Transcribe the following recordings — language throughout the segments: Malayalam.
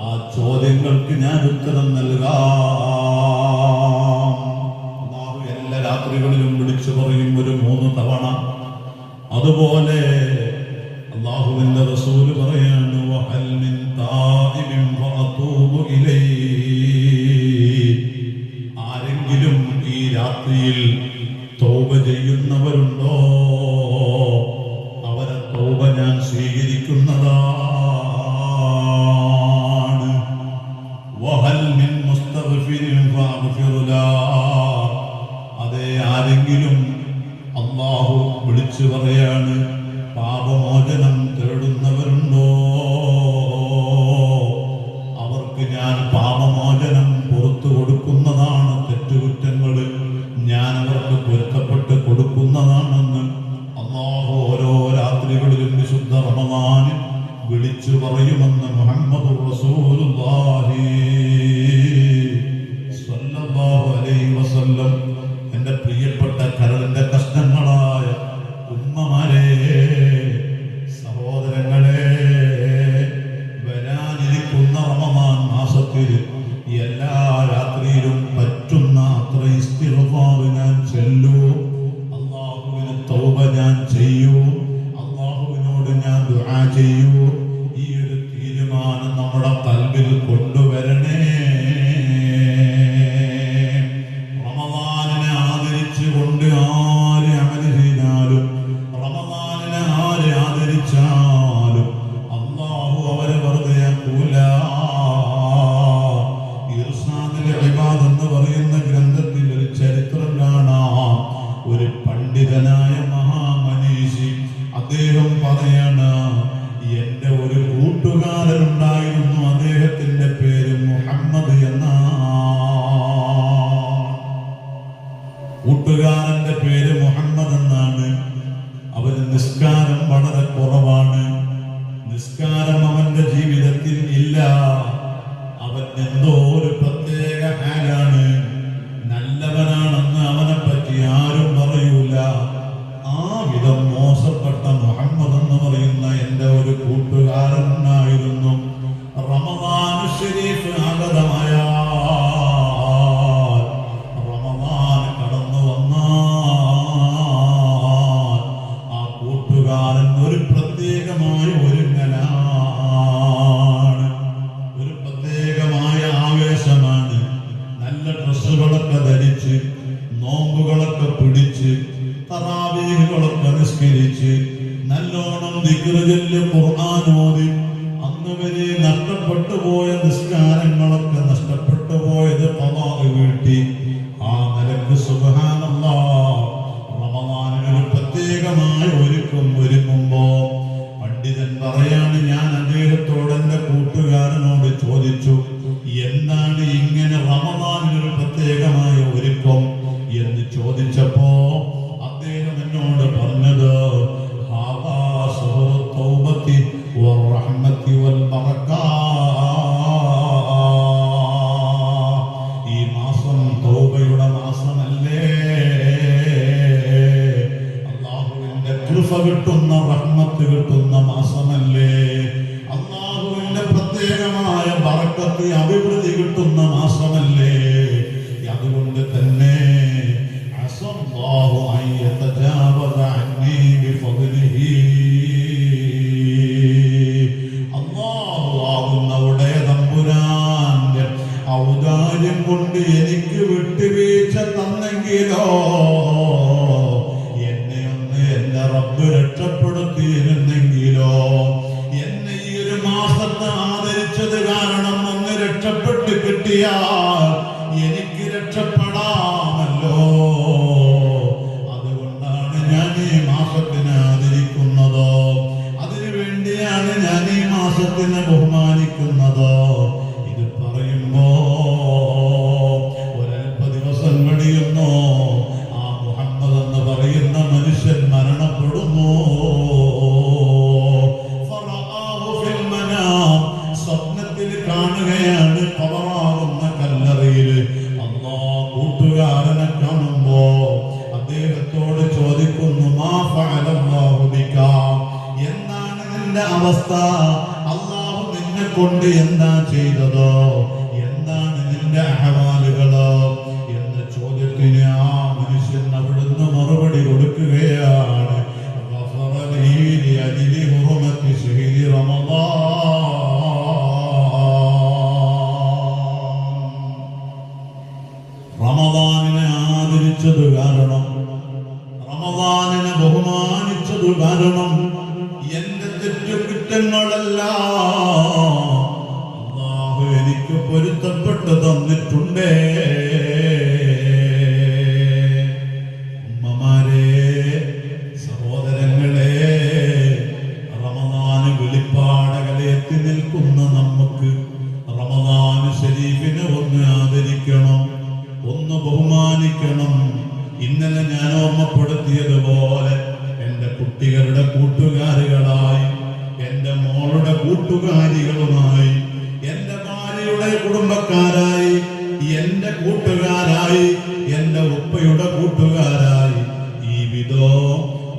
ആ ചോദ്യങ്ങൾക്ക് ഞാൻ ഉത്തരം നൽകാം. എല്ലാ രാത്രികളിലും വിളിച്ചു പറയും ഒരു മൂന്ന് തവണ. അതുപോലെ അള്ളാഹുവിന്റെ റസൂൽ പറയും റമദാനിൽ വിളിച്ചു പറയുമെന്ന് മുഹമ്മദ് റസൂലുള്ളാഹി. തറാവീഹുകളൊക്കെ നിസ്കരിച്ച് നല്ലോണം ദിഗ്രജല്ല് ഖുർആാനോതി അന്ന് വരെ നഷ്ടപ്പെട്ടു പോയ നിസ്കാരങ്ങളൊക്കെ നഷ്ടപ്പെട്ടു പോയത് പതാക വീട്ടി ആ നിലയ്ക്ക് സുഖാനല്ല പ്രത്യേകമായി ഒരുക്കും ഒരുക്കുമ്പോ പണ്ഡിതൻ പറയാണ് ഞാൻ അദ്ദേഹത്തോട് എന്റെ കൂട്ടുകാരനോട് ചോദിച്ചു എന്താണ് ഇങ്ങനെ റമദാനൊരു പ്രത്യേകമായ ഒരുക്കം? എന്ന് ചോദിച്ചപ്പോൾ ചെയ്തതോ? എന്താണ് നിന്റെ അഹവാലുകളോ? എന്ന ചോദ്യത്തിന് ആ മനുഷ്യൻ അവിടുന്ന് മറുപടി കൊടുക്കുകയാണ്. റമദാനിനെ ആദരിച്ചത് കാരണം റമദാനിനെ ബഹുമാനിച്ചത് കാരണം എന്റെ തെറ്റുകുറ്റങ്ങളെല്ലാം ബഹുമാനിക്കണം. ഇന്നലെ ഞാൻ ഓർമ്മപ്പെടുത്തിയതുപോലെ എന്റെ കുട്ടികളുടെ കൂട്ടുകാരികളായി എന്റെ മോളുടെ കൂട്ടുകാരികളുമായി എന്റെ ഭാര്യയുടെ കുടുംബക്കാരായി എന്റെ കൂട്ടുകാരായി എന്റെ ഉപ്പയുടെ കൂട്ടുകാരായി. ഈ വിധോ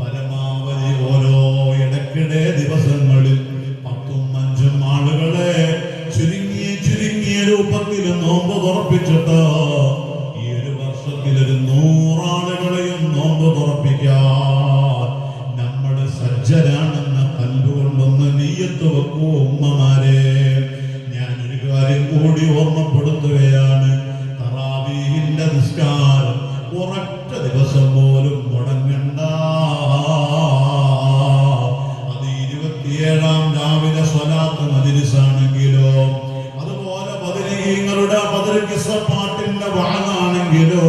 പരമാവധി ഓരോ ഇടയ്ക്കിടെ ദിവസങ്ങളിൽ പത്തും അഞ്ചും ആളുകളെ ചുരുങ്ങിയ ചുരുങ്ങിയ രൂപത്തിൽ നോമ്പ് ഉറപ്പിച്ചിട്ടോ അതുപോലെ ബദരീങ്ങളുടെ ബദർ പാട്ടിന്റെ വാങ്ങാണെങ്കിലോ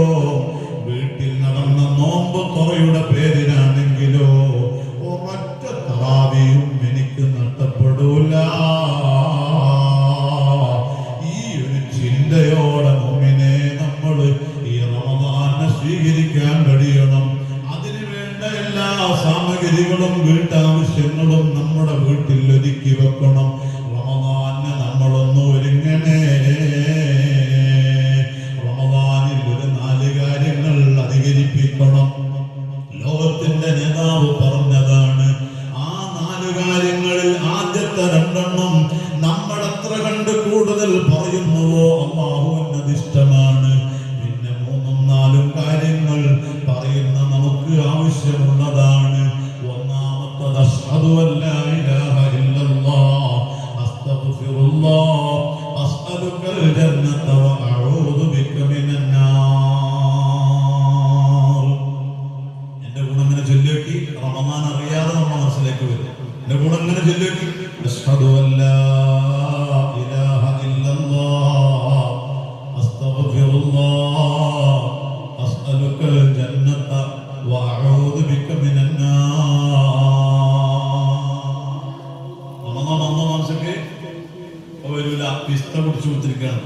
ചിരട്ട പിടിച്ചു കൊടുത്തിരിക്കുകയാണ്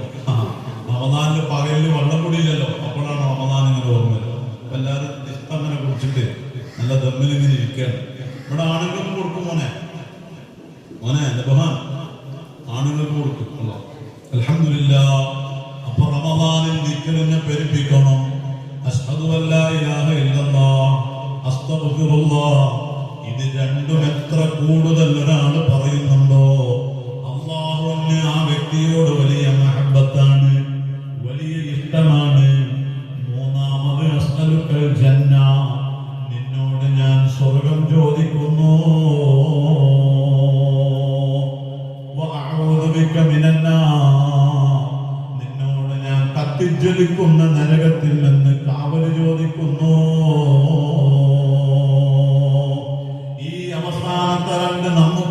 റമദാനിൽ പകലിൽ വള്ളം കുടിയില്ലല്ലോ അപ്പോഴാണ് റമദാൻ ഇങ്ങനെ ഓർമ്മ എല്ലാവരും ചിരട്ട കുടിച്ചിട്ട് നല്ല ദമ്മിൽ ഇങ്ങനെ ഇരിക്കുകയാണ്. ഇവിടെ ആണുങ്ങൾക്ക് കൊടുക്കും മോനെ. മോനെ ബഹാൻ ആണുങ്ങൾക്ക് കൊടുക്കും. അലഹമില്ല അപ്പൊ റമദാനിൽ നിൽക്കലിനെ പെരുപ്പിക്കണം. ഇത് രണ്ടും എത്ര കൂടുതൽ ഒരാൾ പന്ത്രണ്ട് നമ്മൾ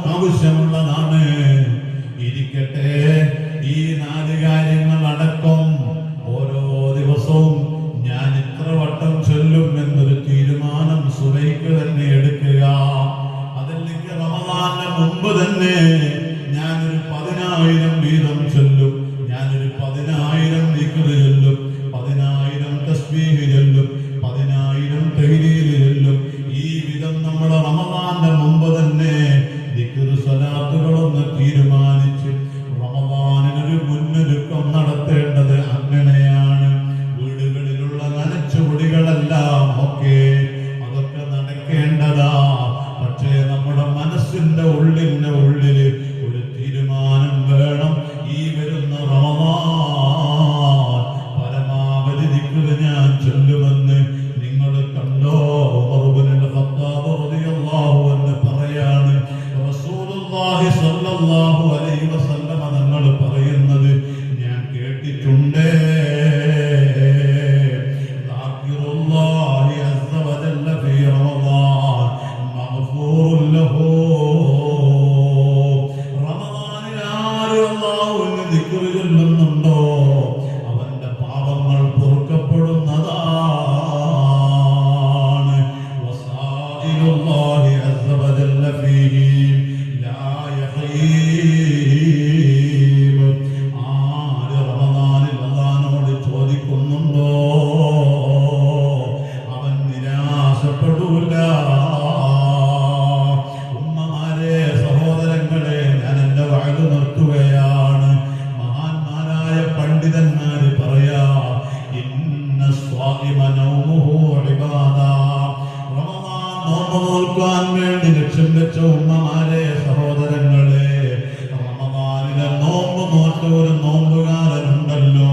നോമ്പ് വേണ്ടി ലക്ഷ്യം വെച്ച ഉമ്മമാരെ സഹോദരങ്ങളെ റമദാനിലെ നോമ്പ് നോറ്റ ഒരു നോമ്പുകാരനുണ്ടല്ലോ.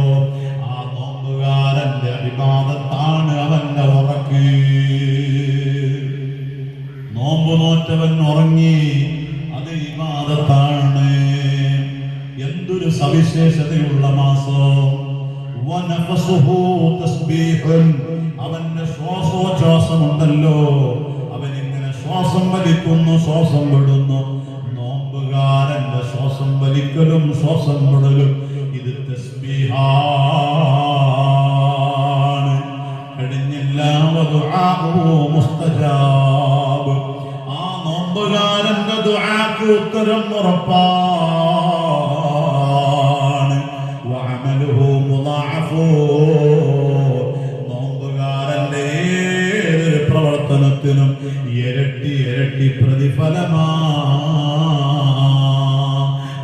ആ നോമ്പുകാരന്റെ അഭിമാനത്താണ് അവന്റെ ഉറക്ക്. നോമ്പ് നോറ്റവൻ ഉറങ്ങി അത് ഇബാദത്താണ്. എന്തൊരു സവിശേഷതയുള്ള മാസം. വനഫസുഹു തസ്ബീഹുൻ. വലിക്കുന്നു ശ്വാസം വിടുന്നു. നോമ്പുകാരന്റെ ശ്വാസം വലിക്കലും ശ്വാസം വിടലും ഇത് തസ്ബീഹാണ്. കഴിഞ്ഞില്ല മുസ്തജാബ്. ആ നോമ്പുകാരന്റെ ദുആക്ക് ഉത്തരം ഉറപ്പാണ്. ഇരട്ടി പ്രതിഫലമാ.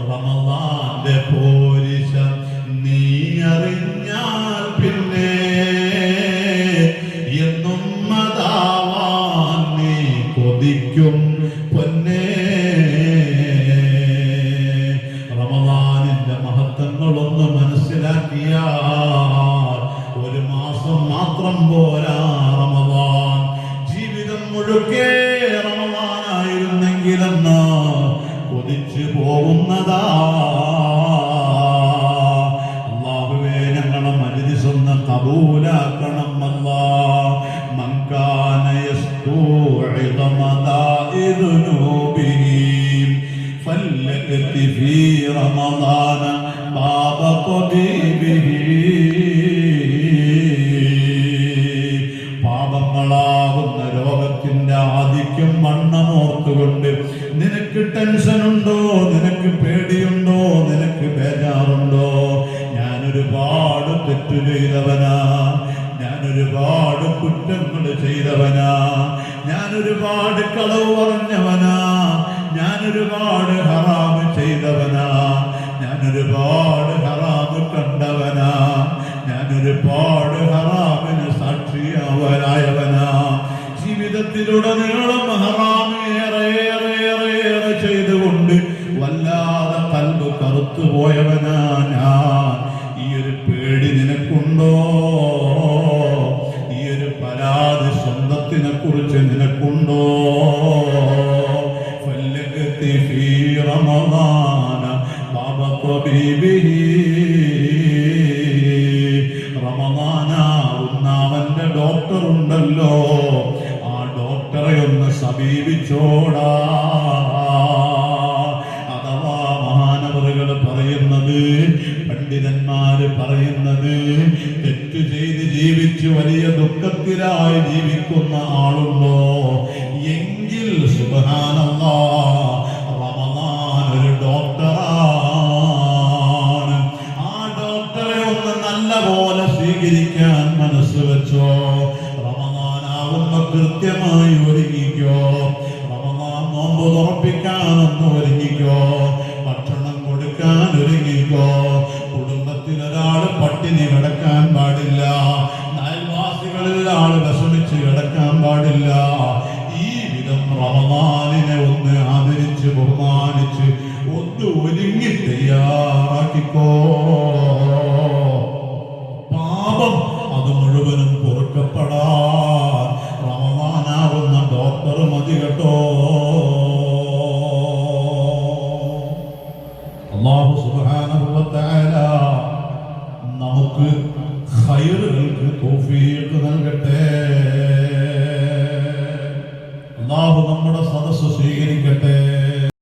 റമദാന്റെ പോരിശ നീ അറിഞ്ഞാൽ പിന്നെ എന്നും മതാവാൻ നീ കൊതിക്കും പൊന്നേ. റമദാനിന്റെ മഹത്വങ്ങളൊന്ന് മനസ്സിലാക്കിയാൽ ഒരു മാസം മാത്രം പോരാ. ഉണ്ടോ നിനക്ക് പേടിയുണ്ടോ? നിനക്ക് ബേജാറുണ്ടോ? ഞാൻ ഒരുപാട് തെറ്റു ചെയ്തവനാ. ഞാൻ ഒരുപാട് കുറ്റങ്ങൾ ചെയ്തവനാ. ഞാൻ ഒരുപാട് കളവ് പറഞ്ഞവനാ. ഞാൻ ഒരുപാട് ഹറാമ് ചെയ്തവനാ. ഞാൻ ഒരുപാട് ഹറാമ് കണ്ടവനാ. ഞാൻ ഒരുപാട് ഹറാമിന് സാക്ഷിയാവനായവനാ. ജീവിതത്തിലുടനീളം ഹറാമ് ബാബ ത്വബീബിഹി. റമദാനാവുന്ന അവന്റെ ഡോക്ടർ ഉണ്ടല്ലോ ആ ഡോക്ടറെ ഒന്ന് സമീപിച്ചോടാ. അഥവാ മഹാനവറുകൾ പറയുന്നത് പണ്ഡിതന്മാര് പറയുന്നത് തെറ്റ് ചെയ്ത് ജീവിച്ച് വലിയ ദുഃഖത്തിലായി ജീവിക്കുന്ന ആളുണ്ടോ? എങ്കിൽ സുബഹാനല്ലാ കൃത്യമായി ഒരുങ്ങിക്കോ. റമദാൻ നോമ്പ് തുറപ്പിക്കാനൊന്ന് ഒരുങ്ങിക്കോ. ഭക്ഷണം കൊടുക്കാൻ ഒരുങ്ങിക്കോ. കുടുംബത്തിൽ ഒരാൾ പട്ടിണി കിടക്കാൻ പാടില്ല. അയൽവാസികളിൽ ആൾ വിഷമിച്ച് കിടക്കാൻ പാടില്ല. ഈ വിധം റമദാനിനെ ഒന്ന് ആദരിച്ച് ബഹുമാനിച്ച് ഒന്ന് ഒരുങ്ങി തയ്യാറാക്കിക്കോ.